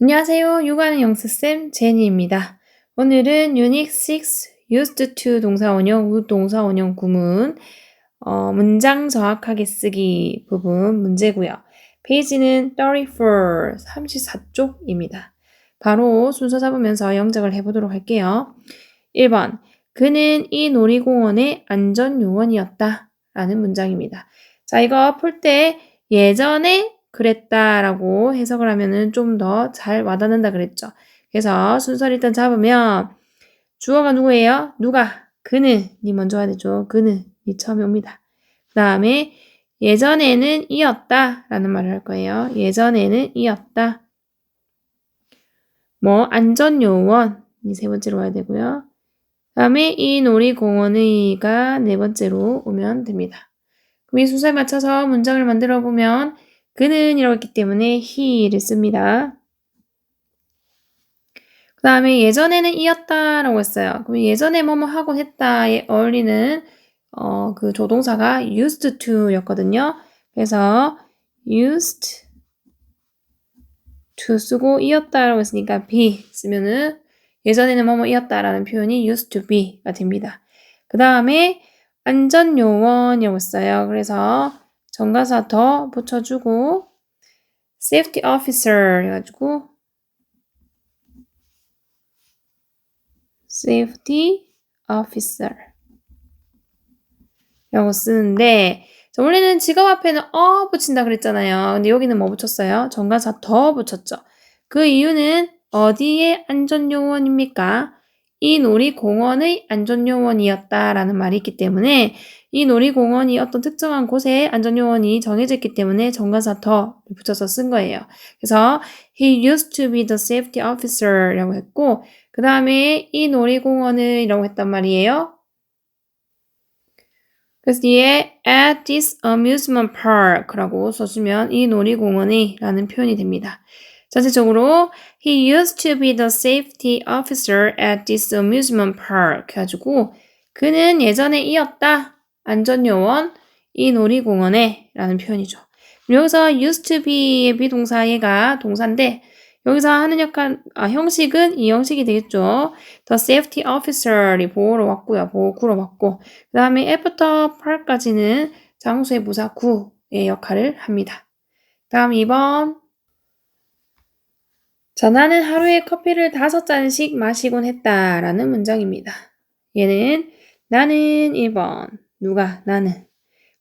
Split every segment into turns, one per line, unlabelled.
안녕하세요. 육아는 영수쌤 제니입니다. 오늘은 유닉 6 used to 동사원형, would 동사원형 구문 어, 문장 정확하게 쓰기 부분 문제고요. 페이지는 34, 34쪽입니다. 바로 순서 잡으면서 영작을 해보도록 할게요. 1번 그는 이 놀이공원의 안전요원이었다 라는 문장입니다. 자 이거 풀 때 예전에 그랬다라고 해석을 하면은 좀 더 잘 와닿는다 그랬죠. 그래서 순서를 일단 잡으면 주어가 누구예요? 누가? 그는. 니 먼저 해야 되죠. 그는. 이 처음에 옵니다. 그 다음에 예전에는 이었다 라는 말을 할 거예요. 예전에는 이었다. 뭐 안전요원 이 세 번째로 와야 되고요. 그 다음에 이 놀이공원의가 네 번째로 오면 됩니다. 그럼 이 순서에 맞춰서 문장을 만들어 보면 그는 했기 때문에 he를 씁니다. 그 다음에 예전에는 이었다라고 했어요. 그럼 예전에 뭐뭐 하곤 했다에 어울리는 어, 그 조동사가 used to였거든요. 그래서 used to 쓰고 이었다라고 했으니까 be 쓰면은 예전에는 뭐뭐 이었다라는 표현이 used to be가 됩니다. 그 다음에 안전요원이라고 했어요. 그래서 정가사 더 붙여주고 safety officer 해가지고 safety officer 라고 쓰는데 원래는 직업 앞에는 어 붙인다 그랬잖아요. 근데 여기는 뭐 붙였어요? 정가사 더 붙였죠. 그 이유는 어디에 안전요원입니까? 이 놀이공원의 안전요원이었다라는 말이 있기 때문에 이 놀이공원이 어떤 특정한 곳에 안전요원이 정해져 있기 때문에 정관사 더 붙여서 쓴 거예요. 그래서 he used to be the safety officer 라고 했고 그 다음에 이 놀이공원을 라고 했단 말이에요. 그래서 뒤에 at this amusement park 라고 써주면 이 놀이공원이 라는 표현이 됩니다. 전체적으로 he used to be the safety officer at this amusement park 해가지고 그는 예전에 이었다. 안전요원, 이 놀이공원에 라는 표현이죠. 여기서 used to be의 비동사 얘가 동사인데 여기서 하는 역할, 아, 형식은 이 형식이 되겠죠. The safety officer이 보호로 왔고요. 보호구로 왔고 그 다음에 after park까지는 장소의 부사 구의 역할을 합니다. 다음 2번 자, 나는 하루에 커피를 다섯 잔씩 마시곤 했다라는 문장입니다. 얘는 나는 1번 누가? 나는.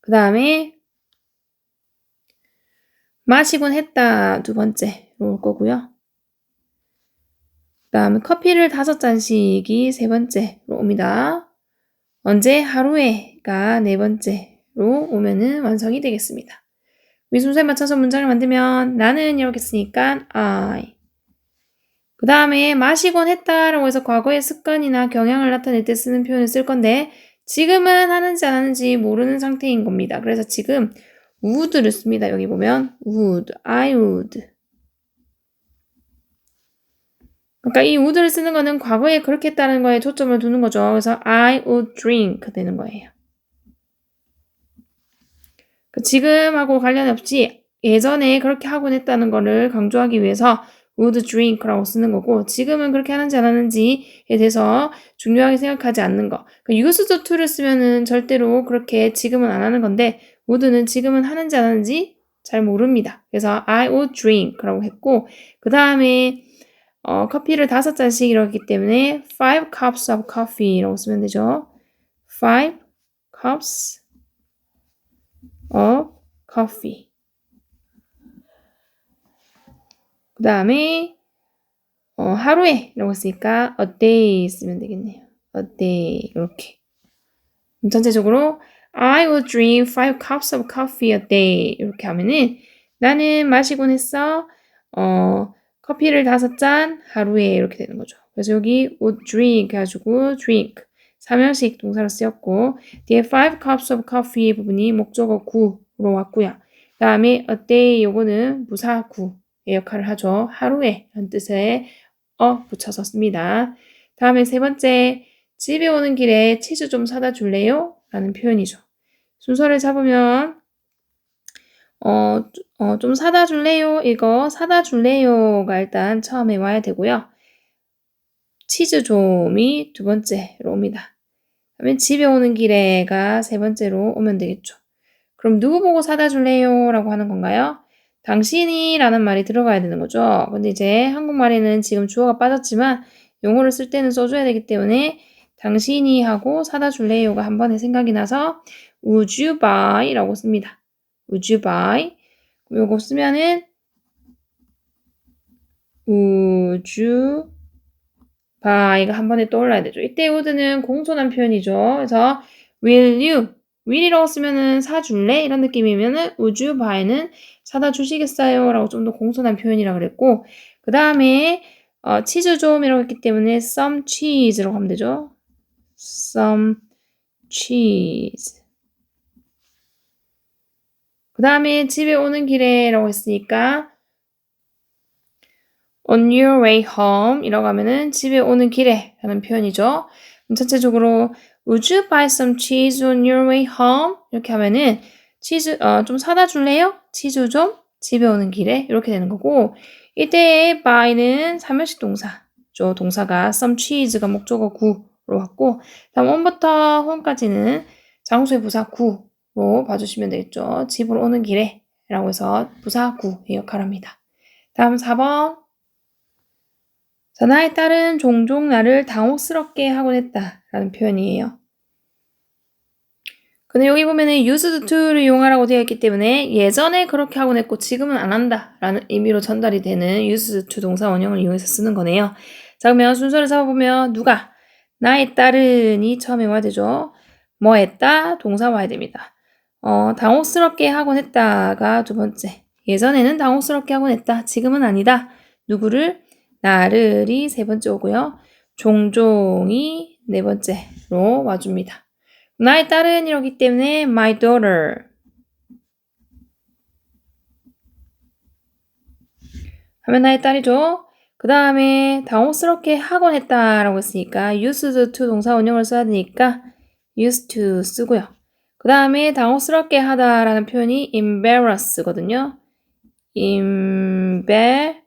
그 다음에 마시곤 했다 두 번째로 올 거고요. 그 다음에 커피를 다섯 잔씩이 세 번째로 옵니다. 언제 하루에가 네 번째로 오면은 완성이 되겠습니다. 위 순서에 맞춰서 문장을 만들면 나는 이렇게 쓰니까 I 그 다음에 마시곤 했다라고 해서 과거의 습관이나 경향을 나타낼 때 쓰는 표현을 쓸 건데 지금은 하는지 안 하는지 모르는 상태인 겁니다. 그래서 지금 would를 씁니다. 여기 보면 would, I would. 그러니까 이 would를 쓰는 거는 과거에 그렇게 했다는 거에 초점을 두는 거죠. 그래서 I would drink 되는 거예요. 그 지금하고 관련 없이 예전에 그렇게 하곤 했다는 거를 강조하기 위해서 would drink라고 쓰는 거고 지금은 그렇게 하는지 안 하는지에 대해서 중요하게 생각하지 않는 거. 그 used to를 쓰면은 절대로 그렇게 지금은 안 하는 건데 would는 지금은 하는지 안 하는지 잘 모릅니다. 그래서 I would drink라고 했고 그 다음에 어, 커피를 다섯 잔씩 이렇기 때문에 five cups of coffee라고 쓰면 되죠. five cups of coffee. 그 다음에 어, 하루에 라고 했으니까 a day 쓰면 되겠네요. a day 이렇게 전체적으로 I will drink five cups of coffee a day 이렇게 하면은 나는 마시곤 했어 어, 커피를 다섯 잔 하루에 이렇게 되는 거죠. 그래서 여기 would drink 해가지고 drink 삼형식 동사로 쓰였고 뒤에 five cups of coffee 부분이 목적어 구로 왔고요. 그 다음에 a day 요거는 무사 구 역할을 하죠. 하루에 라는 뜻에 어 붙여서 씁니다. 다음에 세 번째, 집에 오는 길에 치즈 좀 사다 줄래요? 라는 표현이죠. 순서를 잡으면 어, 어, 좀 사다 줄래요? 이거 사다 줄래요가 일단 처음에 와야 되고요. 치즈 좀이 두 번째로 옵니다. 그러면 집에 오는 길에가 세 번째로 오면 되겠죠. 그럼 누구 보고 사다 줄래요? 라고 하는 건가요? 당신이 라는 말이 들어가야 되는 거죠. 근데 이제 한국말에는 지금 주어가 빠졌지만 용어를 쓸 때는 써줘야 되기 때문에 당신이 하고 사다 줄래요가 한 번에 생각이 나서 would you buy 라고 씁니다. would you buy? 요거 쓰면은 would you buy가 한 번에 떠올라야 되죠. 이때 would는 공손한 표현이죠. 그래서 will you will이라고 쓰면은 사줄래? 이런 느낌이면은 would you buy는 사다 주시겠어요? 라고 좀 더 공손한 표현이라 그랬고 그 다음에 어, 치즈 좀이라고 했기 때문에 some cheese라고 하면 되죠. some cheese 그 다음에 집에 오는 길에 라고 했으니까 on your way home 이라고 하면은 집에 오는 길에 라는 표현이죠. 전체적으로 would you buy some cheese on your way home? 이렇게 하면은 치즈 어, 좀 사다 줄래요? 치즈 좀 집에 오는 길에 이렇게 되는 거고 이때의 buy는 삼형식 동사죠. 동사가 some cheese가 목적어 구로 왔고 다음 on부터 home까지는 장소의 부사 구로 봐주시면 되겠죠. 집으로 오는 길에 라고 해서 부사 구의 역할을 합니다. 다음 4번 자, 나의 딸은 종종 나를 당혹스럽게 하곤 했다 라는 표현이에요. 근데 여기 보면은 used to를 이용하라고 되어 있기 때문에 예전에 그렇게 하곤 했고 지금은 안 한다 라는 의미로 전달이 되는 used to 동사 원형을 이용해서 쓰는 거네요. 자 그러면 순서를 잡아보면 누가 나의 딸은이 처음에 와야 되죠. 뭐 했다 동사 와야 됩니다. 어, 당혹스럽게 하곤 했다가 두 번째 예전에는 당혹스럽게 하곤 했다 지금은 아니다. 누구를 나를이 세 번째 오고요. 종종이 네 번째로 와줍니다. 나의 딸은 이러기 때문에 my daughter 하면 나의 딸이죠. 그 다음에 당혹스럽게 하곤 했다라고 했으니까 used to 동사 원형을 써야 되니까 used to 쓰고요. 그 다음에 당혹스럽게 하다라는 표현이 embarrass거든요. embarrass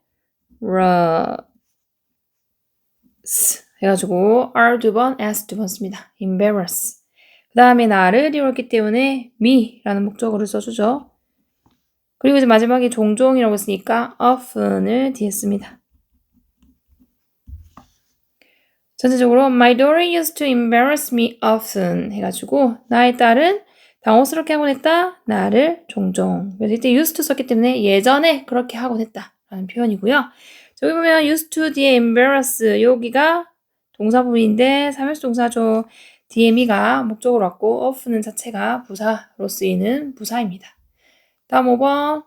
해가지고 r 두 번, s 두 번 씁니다. embarrass 그 다음에 나를 이렇기 때문에 me라는 목적어를 써주죠. 그리고 이제 마지막에 종종이라고 했으니까 often을 뒤에 씁니다. 전체적으로 my daughter used to embarrass me often 해가지고 나의 딸은 당혹스럽게 하곤 했다. 나를 종종. 그래서 이때 used to 썼기 때문에 예전에 그렇게 하곤 했다. 라는 표현이고요. 저기 보면 used to 뒤에 embarrass 여기가 동사부인데 삼일수 동사죠. DME가 목적으로 왔고 of는 자체가 부사로 쓰이는 부사입니다. 다음 5번.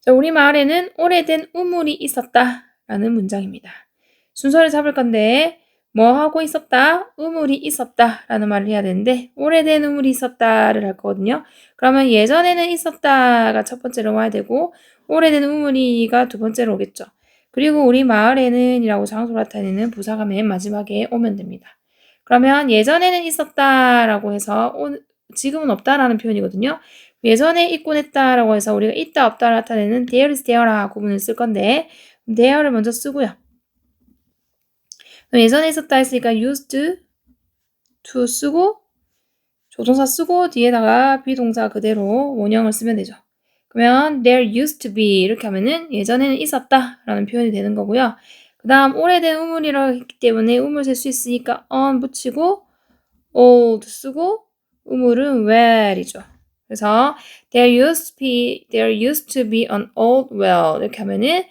자, 우리 마을에는 오래된 우물이 있었다 라는 문장입니다. 순서를 잡을 건데 뭐 하고 있었다? 우물이 있었다 라는 말을 해야 되는데 오래된 우물이 있었다를 할 거거든요. 그러면 예전에는 있었다가 첫 번째로 와야 되고 오래된 우물이가 두 번째로 오겠죠. 그리고 우리 마을에는 이라고 장소를 나타내는 부사가 맨 마지막에 오면 됩니다. 그러면 예전에는 있었다라고 해서 지금은 없다라는 표현이거든요. 예전에 있곤 했다라고 해서 우리가 있다 없다 나타내는 there is there라 구문을 쓸 건데 there를 먼저 쓰고요. 예전에 있었다 했으니까 used to 쓰고 조동사 쓰고 뒤에다가 비동사 그대로 원형을 쓰면 되죠. 그러면 there used to be 이렇게 하면은 예전에는 있었다 라는 표현이 되는 거고요. 그 다음 오래된 우물이라고 했기 때문에 우물 셀 수 있으니까 on 붙이고 old 쓰고 우물은 well이죠. 그래서 there used to be there used to be an old well 이렇게 하면은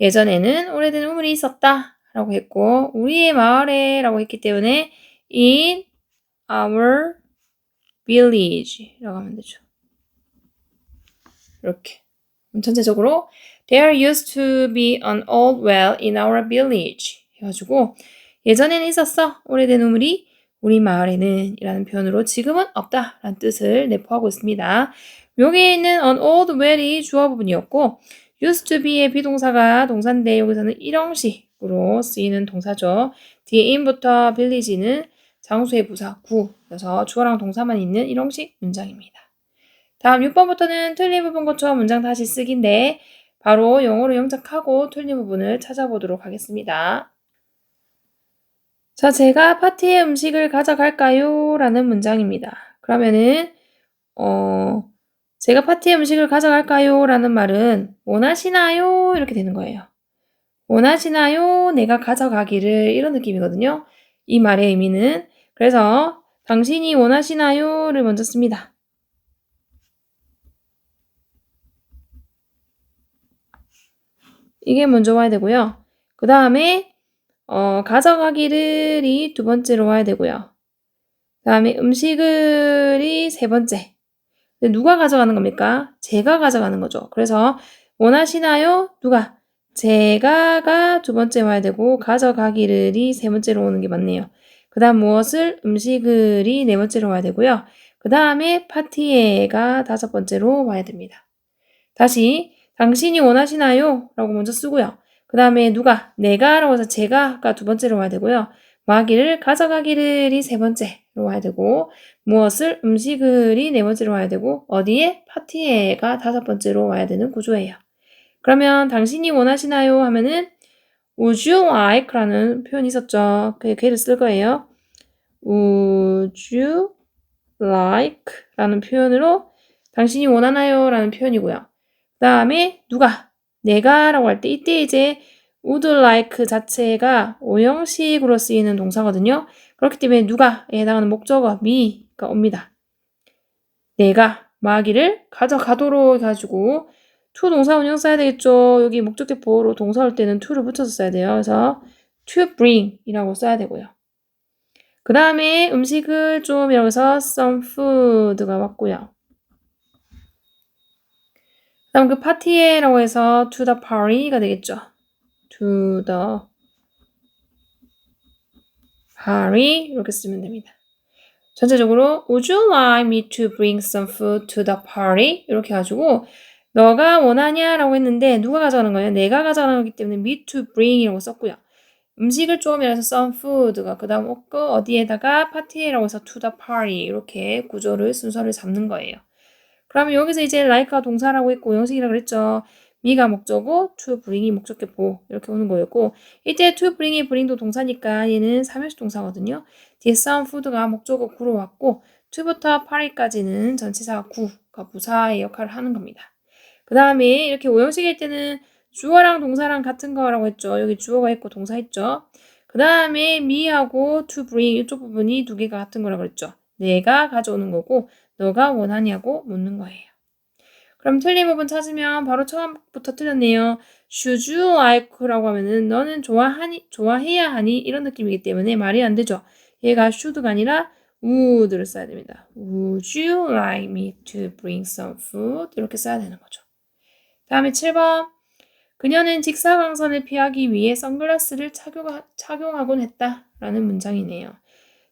예전에는 오래된 우물이 있었다 라고 했고 우리의 마을에 라고 했기 때문에 in our village 라고 하면 되죠. 이렇게 전체적으로 There used to be an old well in our village 해가지고 예전에는 있었어 오래된 우물이 우리 마을에는 이라는 표현으로 지금은 없다 라는 뜻을 내포하고 있습니다. 여기에 있는 an old well이 주어 부분이었고 used to be의 비동사가 동사인데 여기서는 일형식으로 쓰이는 동사죠. 뒤에 in부터 village는 장소의 부사 구 그래서 주어랑 동사만 있는 일형식 문장입니다. 다음 6번부터는 틀린 부분 고쳐 문장 다시 쓰기인데 바로 영어로 영작하고 틀린 부분을 찾아보도록 하겠습니다. 자, 제가 파티에 음식을 가져갈까요? 라는 문장입니다. 그러면은 어, 제가 파티에 음식을 가져갈까요? 라는 말은 원하시나요? 이렇게 되는 거예요. 원하시나요? 내가 가져가기를 이런 느낌이거든요. 이 말의 의미는 그래서 당신이 원하시나요?를 먼저 씁니다. 이게 먼저 와야 되고요. 그 다음에 어, 가져가기를이 두 번째로 와야 되고요. 그 다음에 음식을이 세 번째. 누가 가져가는 겁니까? 제가 가져가는 거죠. 그래서 원하시나요? 누가? 제가가 두 번째 와야 되고 가져가기를이 세 번째로 오는 게 맞네요. 그 다음 무엇을? 음식을이 네 번째로 와야 되고요. 그 다음에 파티에가 다섯 번째로 와야 됩니다. 다시 당신이 원하시나요? 라고 먼저 쓰고요. 그 다음에 누가? 내가 라고 해서 제가가 두 번째로 와야 되고요. 마기를 가져가기를이 세 번째로 와야 되고 무엇을? 음식을이 네 번째로 와야 되고 어디에? 파티에가 다섯 번째로 와야 되는 구조예요. 그러면 당신이 원하시나요? 하면은 would you like라는 표현이 있었죠. 그 걔를 쓸 거예요. would you like라는 표현으로 당신이 원하나요? 라는 표현이고요. 그 다음에 누가? 내가 라고 할 때 이때 이제 would like 자체가 오형식으로 쓰이는 동사거든요. 그렇기 때문에 누가에 해당하는 목적어 me가 옵니다. 내가 마기를 가져가도록 해가지고 to 동사 운영 써야 되겠죠. 여기 목적격 보호로 동사 올 때는 to를 붙여서 써야 돼요. 그래서 to bring 이라고 써야 되고요. 그 다음에 음식을 좀 해서 some food가 왔고요. 그 다음 그 파티에라고 해서 to the party가 되겠죠. to the party 이렇게 쓰면 됩니다. 전체적으로 Would you like me to bring some food to the party? 이렇게 해가지고 너가 원하냐라고 했는데 누가 가져가는 거예요? 내가 가져가는 거기 때문에 me to bring이라고 썼고요. 음식을 조금이라서 some food가 그 다음 없고 어디에다가 파티에라고 해서 to the party 이렇게 구조를 순서를 잡는 거예요. 그러면 여기서 이제 like가 동사라고 했고 영식이라고 그랬죠. 미가 목적어, to bring이 목적격 보 이렇게 오는 거였고 이때 to bring이 bring도 동사니까 얘는 삼형식 동사거든요. 뒤에 some food가 목적어 구로 왔고 to부터 party까지는 전치사 구가 부사의 역할을 하는 겁니다. 그 다음에 이렇게 오형식일 때는 주어랑 동사랑 같은 거라고 했죠. 여기 주어가 있고 동사 있죠. 그 다음에 me하고 to bring 이쪽 부분이 두 개가 같은 거라고 그랬죠. 내가 가져오는 거고 너가 원하냐고 묻는 거예요. 그럼 틀린 부분 찾으면 바로 처음부터 틀렸네요. You like라고 하면은 너는 좋아하니 좋아해야 하니 이런 느낌이기 때문에 말이 안 되죠. 얘가 should가 아니라 would를 써야 됩니다. Would you like me to bring some food? 이렇게 써야 되는 거죠. 다음에 7번. 그녀는 직사광선을 피하기 위해 선글라스를 착용, 착용하곤 했다. 라는 문장이네요.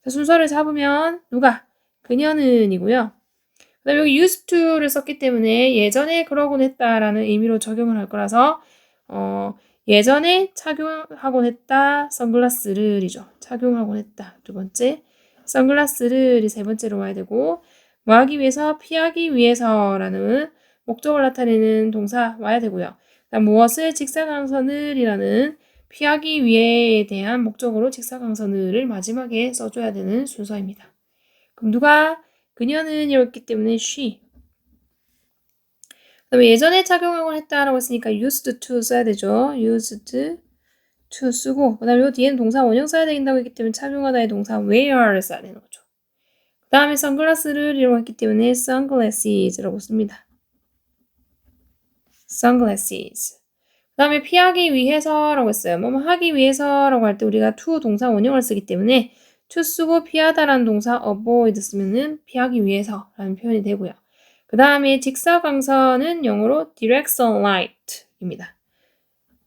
자, 순서를 잡으면 누가? 그녀는 이고요. 그 다음에 여기 used to를 썼기 때문에 예전에 그러곤 했다라는 의미로 적용을 할 거라서 어, 예전에 착용하곤 했다 선글라스를이죠. 착용하곤 했다. 두 번째 선글라스를이 세 번째로 와야 되고 뭐 하기 위해서 피하기 위해서라는 목적을 나타내는 동사 와야 되고요. 다음 무엇을 직사광선을이라는 피하기 위해에 대한 목적으로 직사광선을을 마지막에 써줘야 되는 순서입니다. 그럼 누가 그녀는 이렇기 때문에 she. 그다음에 예전에 착용하곤 했다라고 했으니까 used to 써야 되죠. used to 쓰고 그다음에 이 뒤에는 동사 원형 써야 된다고 했기 때문에 착용하다의 동사 wear를 써야 되는 거죠. 그 다음에 선글라스를 이라고 했기 때문에 sunglasses라고 씁니다. sunglasses. 그 다음에 피하기 위해서라고 했어요. 뭐 하기 위해서라고 할 때 우리가 to 동사 원형을 쓰기 때문에 to 쓰고 피하다라는 동사 avoid 쓰면은 피하기 위해서라는 표현이 되고요. 그 다음에 직사광선은 영어로 direct sunlight입니다.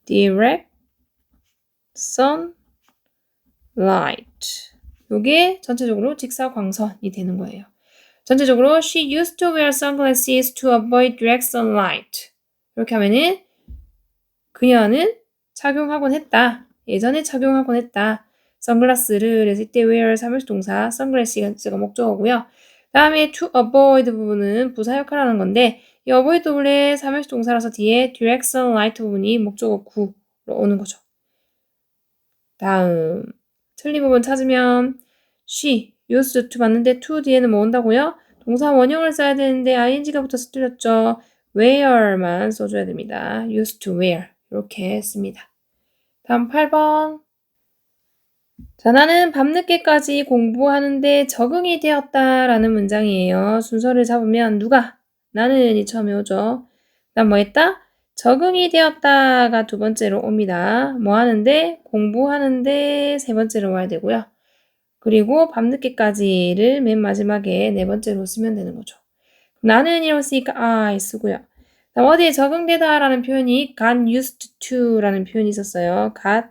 direct sunlight. 이게 전체적으로 직사광선이 되는 거예요. 전체적으로 she used to wear sunglasses to avoid direct sunlight. 이렇게 하면은 그녀는 착용하곤 했다. 예전에 착용하곤 했다. 선글라스를 했을 때 wear 3일 동사 선글라스가 목적어고요. 다음에 to avoid 부분은 부사 역할을 하는 건데 이 avoid 원래 삼형식 동사라서 뒤에 direction right 부분이 목적어 구로 오는 거죠. 다음 틀린 부분 찾으면 she used to 봤는데 to 뒤에는 뭐 온다고요? 동사 원형을 써야 되는데 ing가 붙어서 틀렸죠. wear만 써줘야 됩니다. used to wear 이렇게 씁니다. 다음 8번 자, 나는 밤늦게까지 공부하는데 적응이 되었다 라는 문장이에요. 순서를 잡으면 누가? 나는이 처음에 오죠. 난 뭐 했다? 적응이 되었다가 두 번째로 옵니다. 뭐 하는데? 공부하는데 세 번째로 와야 되고요. 그리고 밤늦게까지를 맨 마지막에 네 번째로 쓰면 되는 거죠. 나는 이라고 쓰니까 I 쓰고요. 다음 어디에 적응되다 라는 표현이 got used to라는 표현이 있었어요. got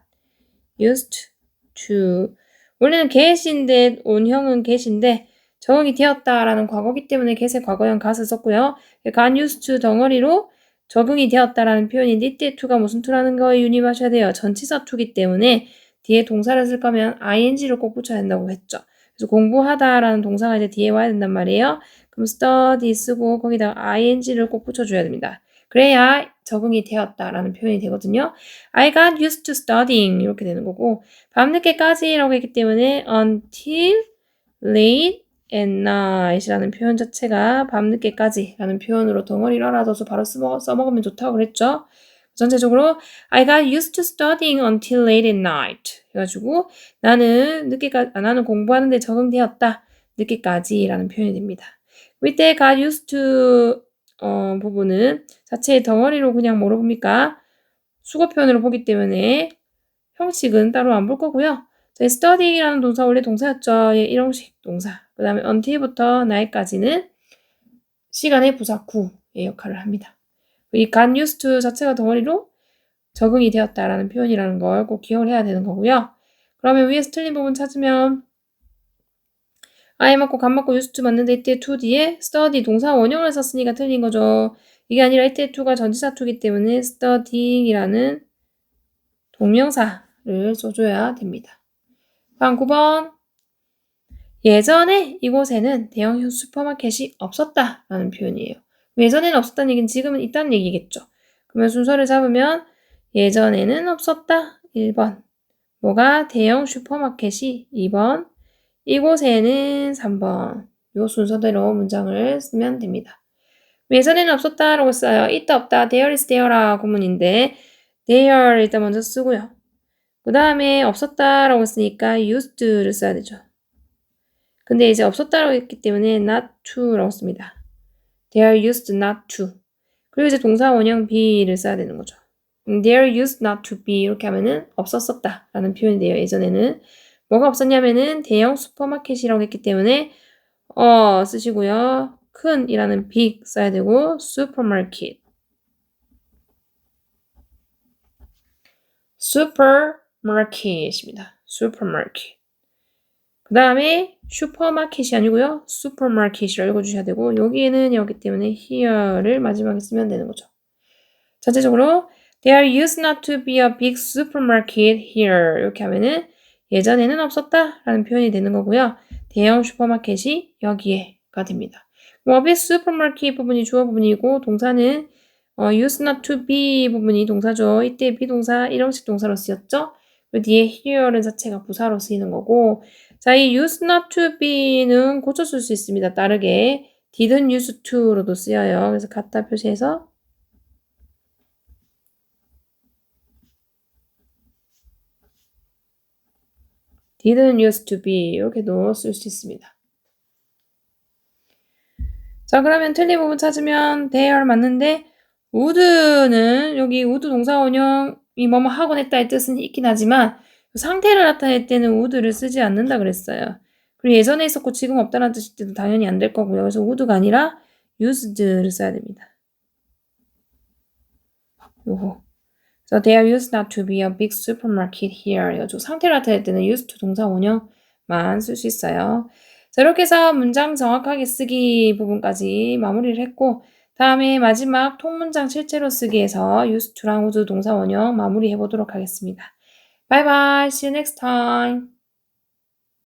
used to. 원래는 get인데 온형은 get인데 적응이 되었다라는 과거기 때문에 get의 과거형 got을 썼고요. got used to 덩어리로 적응이 되었다라는 표현인데 이때 to가 무슨 to라는 거에 유념하셔야 돼요. 전치사 to기 때문에 뒤에 동사를 쓸 거면 ing를 꼭 붙여야 된다고 했죠. 그래서 공부하다라는 동사가 이제 뒤에 와야 된단 말이에요. 그럼 study 쓰고 거기다가 ing를 꼭 붙여줘야 됩니다. 그래야 적응이 되었다라는 표현이 되거든요. I got used to studying 이렇게 되는 거고 밤늦게까지라고 했기 때문에 until late at night이라는 표현 자체가 밤늦게까지라는 표현으로 덩어리를 알아둬서 바로 써먹, 써먹으면 좋다고 그랬죠. 전체적으로 I got used to studying until late at night 해가지고 나는 늦게까지 아, 나는 공부하는데 적응되었다 늦게까지라는 표현이 됩니다. 이때 got used to 어, 부분은 자체의 덩어리로 그냥 뭐로 봅니까? 수거 표현으로 보기 때문에 형식은 따로 안 볼 거고요. 자, studying이라는 동사 원래 동사였죠. 예, 일형식 동사. 그 다음에 until부터 night까지는 시간의 부사 구의 역할을 합니다. 이 got used to 자체가 덩어리로 적응이 되었다라는 표현이라는 걸 꼭 기억을 해야 되는 거고요. 그러면 위에서 틀린 부분 찾으면 I 맞고 간 맞고 used to 맞는데 이때 to 뒤에 study 동사 원형을 썼으니까 틀린 거죠. 이게 아니라 이때 to가 전치사 to기 때문에 studying이라는 동명사를 써줘야 됩니다. 다음 9번 예전에 이곳에는 대형 슈퍼마켓이 없었다라는 표현이에요. 예전에는 없었다는 얘기는 지금은 있다는 얘기겠죠. 그러면 순서를 잡으면 예전에는 없었다 1번 뭐가 대형 슈퍼마켓이 2번 이곳에는 3번 요 순서대로 문장을 쓰면 됩니다. 예전에는 없었다라고 써요. 있다 없다 there is there라 구문인데 there 일단 먼저 쓰고요. 그 다음에 없었다라고 쓰니까 used를 써야 되죠. 근데 이제 없었다라고 했기 때문에 not to라고 씁니다. They used not to. 그리고 이제 동사 원형 be를 써야 되는 거죠. They used not to be 이렇게 하면은 없었었다 라는 표현이 돼요. 예전에는 뭐가 없었냐면은 대형 슈퍼마켓이라고 했기 때문에 어 쓰시고요. 큰이라는 big 써야 되고 슈퍼마켓 슈퍼마켓입니다. 슈퍼마켓 그 다음에 슈퍼마켓이 아니고요. 슈퍼마켓이라고 읽어주셔야 되고 여기에는 여기 때문에 here를 마지막에 쓰면 되는 거죠. 전체적으로 There used not to be a big supermarket here 이렇게 하면은 예전에는 없었다 라는 표현이 되는 거고요. 대형 슈퍼마켓이 여기에가 됩니다. 뭐 big supermarket 부분이 주어 부분이고 동사는 어, used not to be 부분이 동사죠. 이때 비동사 일형식 동사로 쓰였죠. 그 뒤에 here는 자체가 부사로 쓰이는 거고 자, 이 used not to be는 고쳐 쓸 수 있습니다. 다르게 didn't use to로도 쓰여요. 그래서 같다 표시해서 didn't use to be 이렇게도 쓸 수 있습니다. 자, 그러면 틀린 부분 찾으면 there 맞는데 would는 여기 would 동사 원형이 뭐뭐 하곤 했다의 뜻은 있긴 하지만 상태를 나타낼 때는 would를 쓰지 않는다 그랬어요. 그리고 예전에 있었고 지금 없다는 뜻일 때도 당연히 안 될 거고요. 그래서 would가 아니라 used를 써야 됩니다. 요거. So they are used not to be a big supermarket here. 이거 상태를 나타낼 때는 used to 동사 원형만 쓸 수 있어요. 자, 이렇게 해서 문장 정확하게 쓰기 부분까지 마무리를 했고 다음에 마지막 통문장 실제로 쓰기에서 used to랑 would 동사 원형 마무리해 보도록 하겠습니다. Bye bye. See you next time.